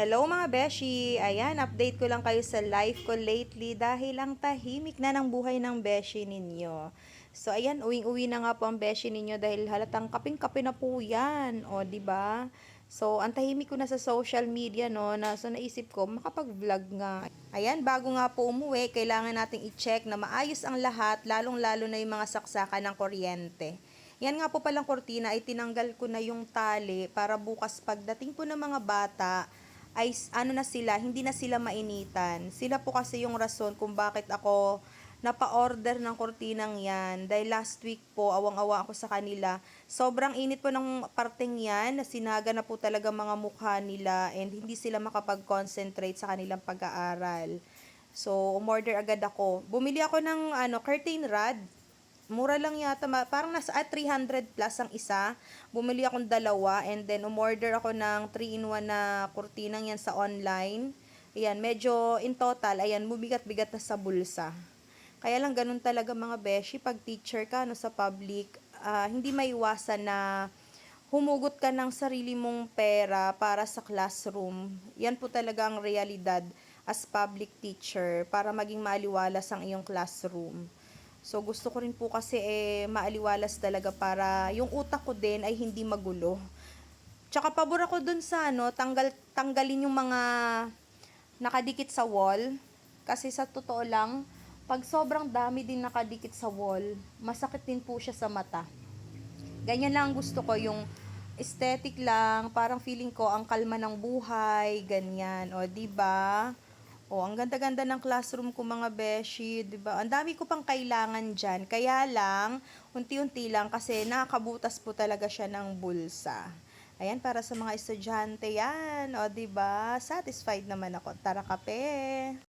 Hello mga beshi! Ayan, update ko lang kayo sa life ko lately dahil ang tahimik na ng buhay ng beshi ninyo. So ayan, uwing-uwi na nga po ang beshi ninyo dahil halatang kaping-kape na po yan. O, ba? So, ang tahimik ko na sa social media, no, na so naisip ko, makapag-vlog nga. Ayan, bago nga po umuwi, kailangan nating i-check na maayos ang lahat, lalong-lalo na yung mga saksakan ng kuryente. Yan nga po palang kortina ay tinanggal ko na yung tali para bukas pagdating po ng mga bata ay ano na sila, hindi na sila mainitan. Sila po kasi yung rason kung bakit ako napa-order ng kortinang yan. Dahil last week po, awang-awa ako sa kanila. Sobrang init po ng parteng yan, na sinaga na po talaga mga mukha nila and hindi sila makapag-concentrate sa kanilang pag-aaral. So, umorder agad ako. Bumili ako ng ano, curtain rod. Mura lang yata, parang nasa at 300 plus ang isa. Bumili akong dalawa and then umorder ako ng 3-in-1 na kurtinang yan sa online. Ayan, medyo in total, ayan, bumigat-bigat na sa bulsa. Kaya lang ganun talaga mga beshi, pag teacher ka no, sa public, ah, hindi maiwasan na humugot ka ng sarili mong pera para sa classroom. Yan po talaga ang realidad as public teacher para maging maaliwalas ang iyong classroom. So gusto ko rin po kasi eh maaliwalas talaga para yung utak ko din ay hindi magulo. Tsaka pabor ako dun sa ano, tanggal tanggalin yung mga nakadikit sa wall kasi sa totoo lang pag sobrang dami din nakadikit sa wall, masakit din po siya sa mata. Ganyan lang ang gusto ko, yung aesthetic lang, parang feeling ko ang kalma ng buhay, ganyan. O, di ba? O, ang ganda-ganda ng classroom ko mga beshi, di ba? Ang dami ko pang kailangan dyan. Kaya lang, unti-unti lang kasi nakakabutas po talaga siya ng bulsa. Ayan, para sa mga estudyante yan. O, di ba? Satisfied naman ako. Tara kape!